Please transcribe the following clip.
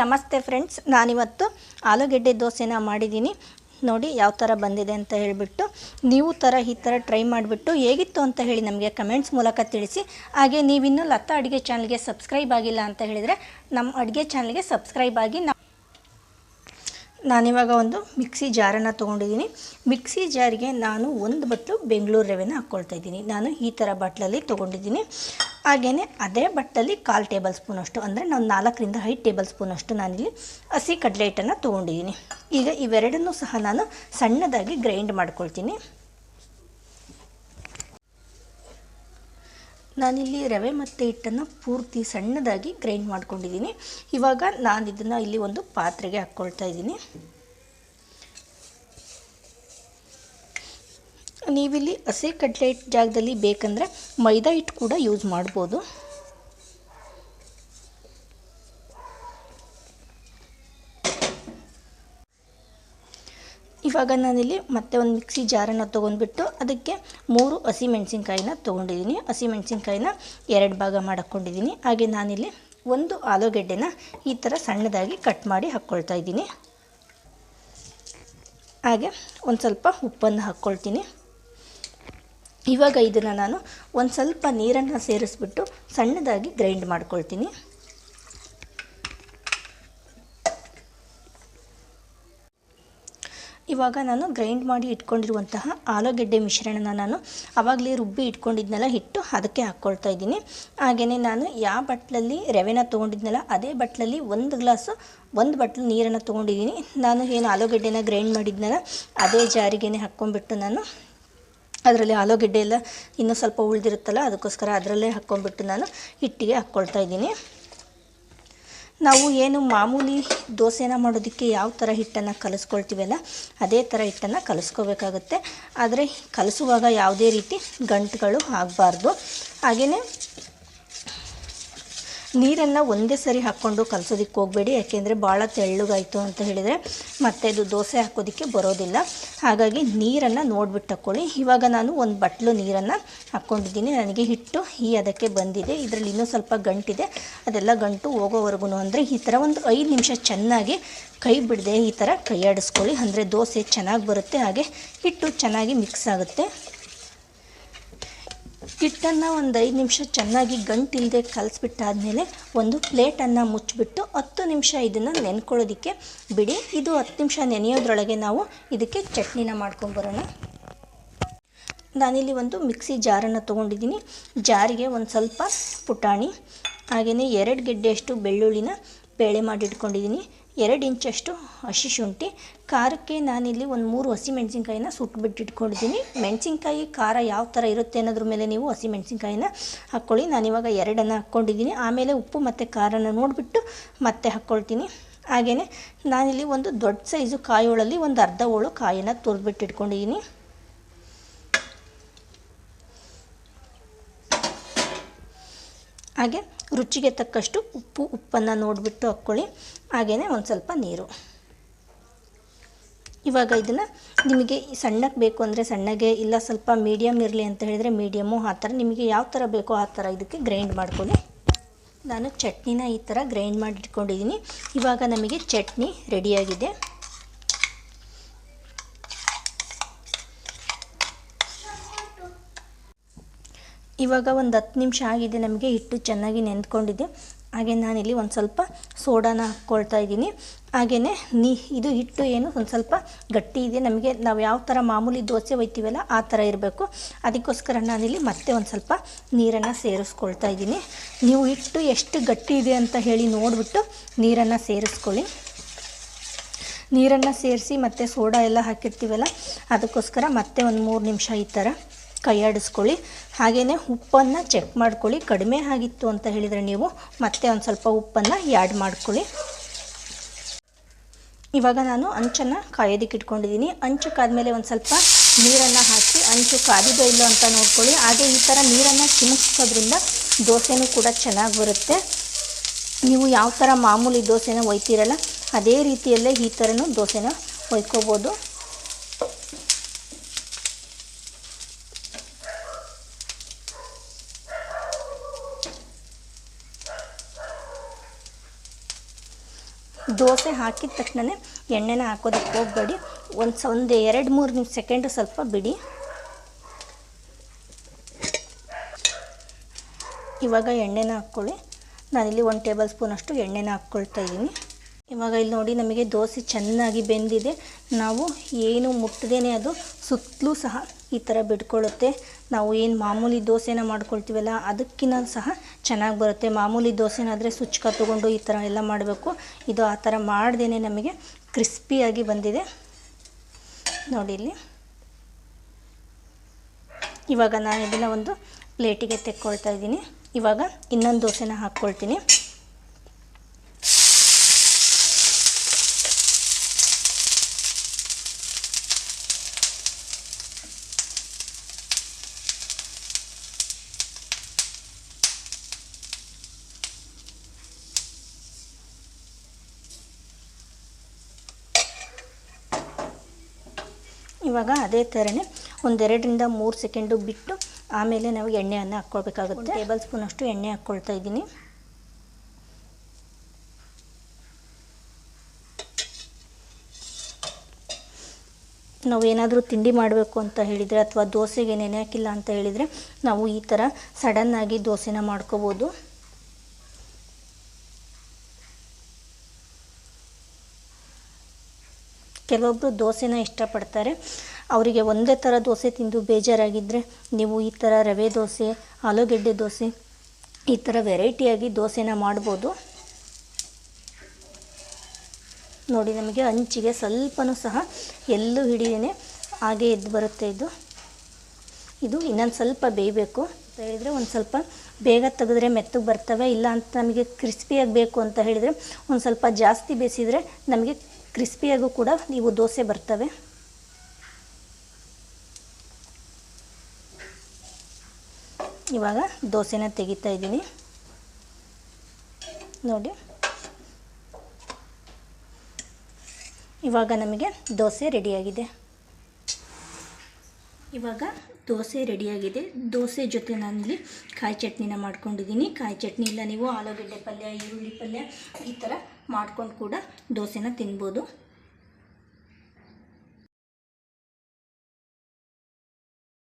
ನಮಸ್ತೆ ಫ್ರೆಂಡ್ಸ್, ನಾನಿವತ್ತು ಆಲೂಗೆಡ್ಡೆ ದೋಸೆನ ಮಾಡಿದ್ದೀನಿ. ನೋಡಿ ಯಾವ ಥರ ಬಂದಿದೆ ಅಂತ ಹೇಳಿಬಿಟ್ಟು, ನೀವು ಥರ ಈ ಥರ ಟ್ರೈ ಮಾಡಿಬಿಟ್ಟು ಹೇಗಿತ್ತು ಅಂತ ಹೇಳಿ ನಮಗೆ ಕಮೆಂಟ್ಸ್ ಮೂಲಕ ತಿಳಿಸಿ. ಹಾಗೆ ನೀವಿನ್ನೂ ಲತಾ ಅಡುಗೆ ಚಾನಲ್ಗೆ ಸಬ್ಸ್ಕ್ರೈಬ್ ಆಗಿಲ್ಲ ಅಂತ ಹೇಳಿದರೆ ನಮ್ಮ ಅಡುಗೆ ಚಾನಲ್ಗೆ ಸಬ್ಸ್ಕ್ರೈಬ್ ಆಗಿ ನಾನಿವಾಗ ಒಂದು ಮಿಕ್ಸಿ ಜಾರನ್ನು ತೊಗೊಂಡಿದ್ದೀನಿ. ಮಿಕ್ಸಿ ಜಾರಿಗೆ ನಾನು ಒಂದು ಬಟ್ಲು ಬೆಂಗಳೂರು ರವೆನ ಹಾಕ್ಕೊಳ್ತಾ ಇದ್ದೀನಿ. ನಾನು ಈ ಥರ ಬಟ್ಲಲ್ಲಿ ತೊಗೊಂಡಿದ್ದೀನಿ. ಹಾಗೆಯೇ ಅದೇ ಬಟ್ಟಲ್ಲಿ ಕಾಲು ಟೇಬಲ್ ಸ್ಪೂನ್ ಅಷ್ಟು, ಅಂದರೆ ನಾನು ನಾಲ್ಕರಿಂದ ಐದು ಟೇಬಲ್ ಸ್ಪೂನಷ್ಟು ನಾನಿಲ್ಲಿ ಹಸಿ ಕಡಲೆ ಹಿಟ್ಟನ್ನು ತೊಗೊಂಡಿದ್ದೀನಿ. ಈಗ ಇವೆರಡನ್ನೂ ಸಹ ನಾನು ಸಣ್ಣದಾಗಿ ಗ್ರೈಂಡ್ ಮಾಡ್ಕೊಳ್ತೀನಿ. ನಾನಿಲ್ಲಿ ರವೆ ಮತ್ತು ಹಿಟ್ಟನ್ನು ಪೂರ್ತಿ ಸಣ್ಣದಾಗಿ ಗ್ರೈಂಡ್ ಮಾಡ್ಕೊಂಡಿದ್ದೀನಿ. ಇವಾಗ ನಾನು ಇದನ್ನು ಇಲ್ಲಿ ಒಂದು ಪಾತ್ರೆಗೆ ಹಾಕ್ಕೊಳ್ತಾ ಇದ್ದೀನಿ. ನೀವಿಲ್ಲಿ ಹಸಿ ಕಡಲೆ ಹಿಟ್ಟು ಜಾಗದಲ್ಲಿ ಬೇಕಂದರೆ ಮೈದಾ ಹಿಟ್ಟು ಕೂಡ ಯೂಸ್ ಮಾಡ್ಬೋದು. ಇವಾಗ ನಾನಿಲ್ಲಿ ಮತ್ತೆ ಒಂದು ಮಿಕ್ಸಿ ಜಾರನ್ನ ತೊಗೊಂಡ್ಬಿಟ್ಟು ಅದಕ್ಕೆ ಮೂರು ಹಸಿಮೆಣ್ಸಿನ್ಕಾಯಿನ ತೊಗೊಂಡಿದ್ದೀನಿ. ಹಸಿಮೆಣ್ಸಿನ್ಕಾಯಿನ ಎರಡು ಭಾಗ ಮಾಡಿಕೊಂಡಿದ್ದೀನಿ. ಹಾಗೆ ನಾನಿಲ್ಲಿ ಒಂದು ಆಲೂಗೆಡ್ಡೆನ ಈ ಥರ ಸಣ್ಣದಾಗಿ ಕಟ್ ಮಾಡಿ ಹಾಕ್ಕೊಳ್ತಾ ಇದ್ದೀನಿ. ಹಾಗೆ ಒಂದು ಸ್ವಲ್ಪ ಉಪ್ಪನ್ನು ಹಾಕ್ಕೊಳ್ತೀನಿ ಇವಾಗ ಇದನ್ನು ನಾನು ಒಂದು ಸ್ವಲ್ಪ ನೀರನ್ನು ಸೇರಿಸ್ಬಿಟ್ಟು ಸಣ್ಣದಾಗಿ ಗ್ರೈಂಡ್ ಮಾಡ್ಕೊಳ್ತೀನಿ. ಇವಾಗ ನಾನು ಗ್ರೈಂಡ್ ಮಾಡಿ ಇಟ್ಕೊಂಡಿರುವಂತಹ ಆಲೂಗೆಡ್ಡೆ ಮಿಶ್ರಣನ ನಾನು ಆವಾಗಲೇ ರುಬ್ಬಿ ಇಟ್ಕೊಂಡಿದ್ನಲ್ಲ, ಹಿಟ್ಟು ಅದಕ್ಕೆ ಹಾಕ್ಕೊಳ್ತಾ ಇದ್ದೀನಿ. ಹಾಗೆಯೇ ನಾನು ಯಾವ ಬಟ್ಲಲ್ಲಿ ರವೆನ ತೊಗೊಂಡಿದ್ನಲ್ಲ, ಅದೇ ಬಟ್ಲಲ್ಲಿ ಒಂದು ಗ್ಲಾಸು, ಒಂದು ಬಟ್ಲು ನೀರನ್ನು ತೊಗೊಂಡಿದ್ದೀನಿ. ನಾನು ಏನು ಆಲೂಗೆಡ್ಡೆನ ಗ್ರೈಂಡ್ ಮಾಡಿದ್ನಲ್ಲ, ಅದೇ ಜಾರಿಗೆನೆ ಹಾಕ್ಕೊಂಡ್ಬಿಟ್ಟು ನಾನು ಅದರಲ್ಲಿ ಆಲೂಗೆಡ್ಡೆ ಎಲ್ಲ ಇನ್ನೂ ಸ್ವಲ್ಪ ಉಳಿದಿರುತ್ತಲ್ಲ, ಅದಕ್ಕೋಸ್ಕರ ಅದರಲ್ಲೇ ಹಾಕ್ಕೊಂಡ್ಬಿಟ್ಟು ನಾನು ಹಿಟ್ಟಿಗೆ ಹಾಕ್ಕೊಳ್ತಾ ಇದ್ದೀನಿ. ನಾವು ಏನು ಮಾಮೂಲಿ ದೋಸೆನ ಮಾಡೋದಕ್ಕೆ ಯಾವ ಥರ ಹಿಟ್ಟನ್ನು ಕಲಿಸ್ಕೊಳ್ತೀವಲ್ಲ ಅದೇ ಥರ ಹಿಟ್ಟನ್ನು ಕಲಿಸ್ಕೋಬೇಕಾಗುತ್ತೆ. ಆದರೆ ಕಲಿಸುವಾಗ ಯಾವುದೇ ರೀತಿ ಗಂಟುಗಳು ಆಗಬಾರ್ದು. ಹಾಗೆಯೇ ನೀರನ್ನು ಒಂದೇ ಸರಿ ಹಾಕ್ಕೊಂಡು ಕಲಸೋದಕ್ಕೆ ಹೋಗಬೇಡಿ, ಯಾಕೆಂದರೆ ಭಾಳ ತೆಳ್ಳಗಾಯಿತು ಅಂತ ಹೇಳಿದರೆ ಮತ್ತೆ ಅದು ದೋಸೆ ಹಾಕೋದಕ್ಕೆ ಬರೋದಿಲ್ಲ. ಹಾಗಾಗಿ ನೀರನ್ನು ನೋಡ್ಬಿಟ್ಟು ಹಾಕ್ಕೊಳ್ಳಿ ಇವಾಗ ನಾನು ಒಂದು ಬಟ್ಲು ನೀರನ್ನು ಹಾಕ್ಕೊಂಡಿದ್ದೀನಿ. ನನಗೆ ಹಿಟ್ಟು ಈ ಅದಕ್ಕೆ ಬಂದಿದೆ. ಇದರಲ್ಲಿ ಇನ್ನೂ ಸ್ವಲ್ಪ ಗಂಟಿದೆ. ಅದೆಲ್ಲ ಗಂಟು ಹೋಗೋವರೆಗೂ ಅಂದರೆ ಈ ಥರ ಒಂದು ಐದು ನಿಮಿಷ ಚೆನ್ನಾಗಿ ಕೈ ಬಿಡದೆ ಈ ಥರ ಕೈ ಆಡಿಸ್ಕೊಳ್ಳಿ ಅಂದರೆ ದೋಸೆ ಚೆನ್ನಾಗಿ ಬರುತ್ತೆ. ಹಾಗೆ ಹಿಟ್ಟು ಚೆನ್ನಾಗಿ ಮಿಕ್ಸ್ ಆಗುತ್ತೆ. ಹಿಟ್ಟನ್ನು ಒಂದು ಐದು ನಿಮಿಷ ಚೆನ್ನಾಗಿ ಗಂಟಿಲ್ಲದೆ ಕಲಿಸ್ಬಿಟ್ಟಾದಮೇಲೆ ಒಂದು ಪ್ಲೇಟನ್ನು ಮುಚ್ಚಿಬಿಟ್ಟು ಹತ್ತು ನಿಮಿಷ ಇದನ್ನು ನೆನ್ಕೊಳ್ಳೋದಕ್ಕೆ ಬಿಡಿ. ಇದು ಹತ್ತು ನಿಮಿಷ ನೆನೆಯೋದ್ರೊಳಗೆ ನಾವು ಇದಕ್ಕೆ ಚಟ್ನಿನ ಮಾಡ್ಕೊಂಬರೋಣ ನಾನಿಲ್ಲಿ ಒಂದು ಮಿಕ್ಸಿ ಜಾರನ್ನು ತೊಗೊಂಡಿದ್ದೀನಿ. ಜಾರಿಗೆ ಒಂದು ಸ್ವಲ್ಪ ಪುಟಾಣಿ ಹಾಗೆಯೇ ಎರಡು ಗೆಡ್ಡೆಯಷ್ಟು ಬೆಳ್ಳುಳ್ಳಿನ ಬೇಳೆ ಮಾಡಿ ಇಟ್ಕೊಂಡಿದ್ದೀನಿ ಎರಡು ಇಂಚಷ್ಟು ಹಸಿ ಶುಂಠಿ ಖಾರಕ್ಕೆ ನಾನಿಲ್ಲಿ ಒಂದು ಮೂರು ಹಸಿ ಮೆಣಸಿನ್ಕಾಯಿನ ಸುಟ್ಬಿಟ್ಟು ಇಟ್ಕೊಂಡಿದ್ದೀನಿ ಮೆಣಸಿನ್ಕಾಯಿ ಖಾರ ಯಾವ ಥರ ಇರುತ್ತೆ ಅನ್ನೋದ್ರ ಮೇಲೆ ನೀವು ಹಸಿ ಮೆಣಸಿನ್ಕಾಯಿನ ಹಾಕ್ಕೊಳ್ಳಿ ನಾನಿವಾಗ ಎರಡನ್ನು ಹಾಕ್ಕೊಂಡಿದ್ದೀನಿ. ಆಮೇಲೆ ಉಪ್ಪು ಮತ್ತು ಖಾರನ ನೋಡಿಬಿಟ್ಟು ಮತ್ತೆ ಹಾಕ್ಕೊಳ್ತೀನಿ ಹಾಗೆಯೇ ನಾನಿಲ್ಲಿ ಒಂದು ದೊಡ್ಡ ಸೈಜು ಕಾಯೋಳಲ್ಲಿ ಒಂದು ಅರ್ಧ ಹೋಳು ಕಾಯಿನ ತುರಿದ್ಬಿಟ್ಟು ಇಟ್ಕೊಂಡಿದ್ದೀನಿ ಹಾಗೆ ರುಚಿಗೆ ತಕ್ಕಷ್ಟು ಉಪ್ಪು, ಉಪ್ಪನ್ನು ನೋಡಿಬಿಟ್ಟು ಹಾಕ್ಕೊಳ್ಳಿ. ಹಾಗೆಯೇ ಒಂದು ಸ್ವಲ್ಪ ನೀರು. ಇವಾಗ ಇದನ್ನು ನಿಮಗೆ ಸಣ್ಣಕ್ಕೆ ಬೇಕು ಅಂದರೆ ಸಣ್ಣಗೆ, ಇಲ್ಲ ಸ್ವಲ್ಪ ಮೀಡಿಯಮ್ ಇರಲಿ ಅಂತ ಹೇಳಿದರೆ ಮೀಡಿಯಮ್ಮು ಆ ಥರ. ನಿಮಗೆ ಯಾವ ಥರ ಬೇಕೋ ಆ ಥರ ಇದಕ್ಕೆ ಗ್ರೈಂಡ್ ಮಾಡ್ಕೊಳ್ಳಿ. ನಾನು ಚಟ್ನಿನ ಈ ಥರ ಗ್ರೈಂಡ್ ಮಾಡಿ ಇಟ್ಕೊಂಡಿದ್ದೀನಿ ಇವಾಗ ನಮಗೆ ಚಟ್ನಿ ರೆಡಿಯಾಗಿದೆ ಇವಾಗ ಒಂದು ಹತ್ತು ನಿಮಿಷ ಆಗಿದೆ ನಮಗೆ, ಹಿಟ್ಟು ಚೆನ್ನಾಗಿ ನೆಂದ್ಕೊಂಡಿದೆ ಹಾಗೆ ನಾನಿಲ್ಲಿ ಒಂದು ಸ್ವಲ್ಪ ಸೋಡಾನ ಹಾಕ್ಕೊಳ್ತಾ ಇದ್ದೀನಿ. ಹಾಗೆಯೇ ನೀ, ಇದು ಹಿಟ್ಟು ಏನು ಒಂದು ಸ್ವಲ್ಪ ಗಟ್ಟಿ ಇದೆ. ನಮಗೆ ನಾವು ಯಾವ ಥರ ಮಾಮೂಲಿ ದೋಸೆ ಒಯ್ತೀವಲ್ಲ ಆ ಥರ ಇರಬೇಕು. ಅದಕ್ಕೋಸ್ಕರ ನಾನಿಲ್ಲಿ ಮತ್ತೆ ಒಂದು ಸ್ವಲ್ಪ ನೀರನ್ನು ಸೇರಿಸ್ಕೊಳ್ತಾ ಇದ್ದೀನಿ. ನೀವು ಹಿಟ್ಟು ಎಷ್ಟು ಗಟ್ಟಿ ಇದೆ ಅಂತ ಹೇಳಿ ನೋಡಿಬಿಟ್ಟು ನೀರನ್ನು ಸೇರಿಸ್ಕೊಳ್ಳಿ. ನೀರನ್ನು ಸೇರಿಸಿ ಮತ್ತು ಸೋಡಾ ಎಲ್ಲ ಹಾಕಿರ್ತೀವಲ್ಲ, ಅದಕ್ಕೋಸ್ಕರ ಮತ್ತೆ ಒಂದು ಮೂರು ನಿಮಿಷ ಈ ಥರ ಕೈ ಆಡಿಸ್ಕೊಳ್ಳಿ ಹಾಗೆಯೇ ಉಪ್ಪನ್ನು ಚೆಕ್ ಮಾಡ್ಕೊಳ್ಳಿ. ಕಡಿಮೆ ಆಗಿತ್ತು ಅಂತ ಹೇಳಿದರೆ ನೀವು ಮತ್ತೆ ಒಂದು ಸ್ವಲ್ಪ ಉಪ್ಪನ್ನು ಆ್ಯಡ್ ಮಾಡ್ಕೊಳ್ಳಿ. ಇವಾಗ ನಾನು ಅಂಚನ್ನು ಕಾಯೋದಕ್ಕೆ ಇಟ್ಕೊಂಡಿದ್ದೀನಿ. ಅಂಚು ಕಾದ್ಮೇಲೆ ಒಂದು ಸ್ವಲ್ಪ ನೀರನ್ನು ಹಾಕಿ, ಅಂಚು ಕಾದಿದೋ ಇಲ್ಲೋ ಅಂತ ನೋಡ್ಕೊಳ್ಳಿ. ಹಾಗೆ ಈ ಥರ ನೀರನ್ನು ಚಿಮುಕ್ಸೋದ್ರಿಂದ ದೋಸೆನೂ ಕೂಡ ಚೆನ್ನಾಗಿ ಬರುತ್ತೆ. ನೀವು ಯಾವ ಥರ ಮಾಮೂಲಿ ದೋಸೆನ ಒಯ್ತೀರಲ್ಲ, ಅದೇ ರೀತಿಯಲ್ಲೇ ಈ ಥರನೂ ದೋಸೆನ ಒಯ್ಕೋಬೋದು. ದೋಸೆ ಹಾಕಿದ ತಕ್ಷಣವೇ ಎಣ್ಣೆನ ಹಾಕೋದಕ್ಕೆ ಹೋಗಬೇಡಿ. ಒಂದು ಸ ಒಂದು ಎರಡು ಮೂರು ನಿಮಿಷ ಸೆಕೆಂಡು ಸ್ವಲ್ಪ ಬಿಡಿ. ಇವಾಗ ಎಣ್ಣೆನ ಹಾಕ್ಕೊಳ್ಳಿ. ನಾನಿಲ್ಲಿ ಒಂದು ಟೇಬಲ್ ಸ್ಪೂನಷ್ಟು ಎಣ್ಣೆನ ಹಾಕ್ಕೊಳ್ತಾ ಇದ್ದೀನಿ. ಇವಾಗ ಇಲ್ಲಿ ನೋಡಿ ನಮಗೆ ದೋಸೆ ಚೆನ್ನಾಗಿ ಬೆಂದಿದೆ. ನಾವು ಏನು ಮುಟ್ಟದೇ ಅದು ಸುತ್ತಲೂ ಸಹ ಈ ಥರ ಬಿಟ್ಕೊಳ್ಳುತ್ತೆ. ನಾವು ಏನು ಮಾಮೂಲಿ ದೋಸೆನ ಮಾಡ್ಕೊಳ್ತೀವಲ್ಲ ಅದಕ್ಕಿಂತ ಸಹ ಚೆನ್ನಾಗಿ ಬರುತ್ತೆ. ಮಾಮೂಲಿ ದೋಸೆನಾದರೆ ಸುಚ್ಕ ತೊಗೊಂಡು ಈ ಥರ ಎಲ್ಲ ಮಾಡಬೇಕು. ಇದು ಆ ಥರ ಮಾಡ್ದೇ ನಮಗೆ ಕ್ರಿಸ್ಪಿಯಾಗಿ ಬಂದಿದೆ. ನೋಡಿ ಇಲ್ಲಿ. ಇವಾಗ ನಾನು ಇದನ್ನು ಒಂದು ಪ್ಲೇಟಿಗೆ ತೆಕ್ಕೊಳ್ತಾ ಇದ್ದೀನಿ. ಇವಾಗ ಇನ್ನೊಂದು ದೋಸೆನ ಹಾಕ್ಕೊಳ್ತೀನಿ. ಇವಾಗ ಅದೇ ಥರನೇ ಒಂದೆರಡರಿಂದ ಮೂರು ಸೆಕೆಂಡು ಬಿಟ್ಟು ಆಮೇಲೆ ನಾವು ಎಣ್ಣೆಯನ್ನು ಹಾಕ್ಕೊಳ್ಬೇಕಾಗುತ್ತೆ. ಟೇಬಲ್ ಸ್ಪೂನಷ್ಟು ಎಣ್ಣೆ ಹಾಕ್ಕೊಳ್ತಾ ಇದ್ದೀನಿ. ನಾವು ಏನಾದರೂ ತಿಂಡಿ ಮಾಡಬೇಕು ಅಂತ ಹೇಳಿದರೆ ಅಥವಾ ದೋಸೆಗೆ ನೆನೆ ಹಾಕಿಲ್ಲ ಅಂತ ಹೇಳಿದರೆ ನಾವು ಈ ಥರ ಸಡನ್ನಾಗಿ ದೋಸೆನ ಮಾಡ್ಕೋಬೋದು. ಕೆಲವೊಬ್ಬರು ದೋಸೆನ ಇಷ್ಟಪಡ್ತಾರೆ. ಅವರಿಗೆ ಒಂದೇ ಥರ ದೋಸೆ ತಿಂದು ಬೇಜಾರಾಗಿದ್ದರೆ ನೀವು ಈ ಥರ ರವೆ ದೋಸೆ, ಆಲೂಗೆಡ್ಡೆ ದೋಸೆ ಈ ಥರ ವೆರೈಟಿಯಾಗಿ ದೋಸೆನ ಮಾಡ್ಬೋದು. ನೋಡಿ ನಮಗೆ ಅಂಚಿಗೆ ಸ್ವಲ್ಪನೂ ಸಹ ಎಲ್ಲೂ ಹಿಡಿದೇನೆ ಹಾಗೆ ಎದ್ದು ಬರುತ್ತೆ ಇದು. ಇದು ಇನ್ನೊಂದು ಸ್ವಲ್ಪ ಬೇಯಬೇಕು ಅಂತ ಹೇಳಿದರೆ ಒಂದು ಸ್ವಲ್ಪ ಬೇಗ ತೆಗೆದ್ರೆ ಮೆತ್ತಗೆ ಬರ್ತವೆ, ಇಲ್ಲ ಅಂತ ನಮಗೆ ಕ್ರಿಸ್ಪಿಯಾಗಿ ಬೇಕು ಅಂತ ಹೇಳಿದರೆ ಒಂದು ಸ್ವಲ್ಪ ಜಾಸ್ತಿ ಬೇಯಿಸಿದರೆ ನಮಗೆ ಕ್ರಿಸ್ಪಿಯಾಗೂ ಕೂಡ ನೀವು ದೋಸೆ ಬರ್ತವೆ. ಇವಾಗ ದೋಸೆನ ತೆಗಿತಾ ಇದ್ದೀನಿ. ನೋಡಿ. ಇವಾಗ ನಮಗೆ ದೋಸೆ ರೆಡಿಯಾಗಿದೆ. ಇವಾಗ ದೋಸೆ ರೆಡಿಯಾಗಿದೆ. ದೋಸೆ ಜೊತೆ ನಾನಿಲ್ಲಿ ಕಾಯಿ ಚಟ್ನಿನ ಮಾಡ್ಕೊಂಡಿದ್ದೀನಿ. ಕಾಯಿ ಚಟ್ನಿ ಇಲ್ಲ ನೀವು ಆಲೂಗಡ್ಡೆ ಪಲ್ಯ, ಈರುಳ್ಳಿ ಪಲ್ಯ ಈ ಥರ ಮಾಡ್ಕೊಂಡು ಕೂಡ ದೋಸೆನ ತಿನ್ಬೋದು.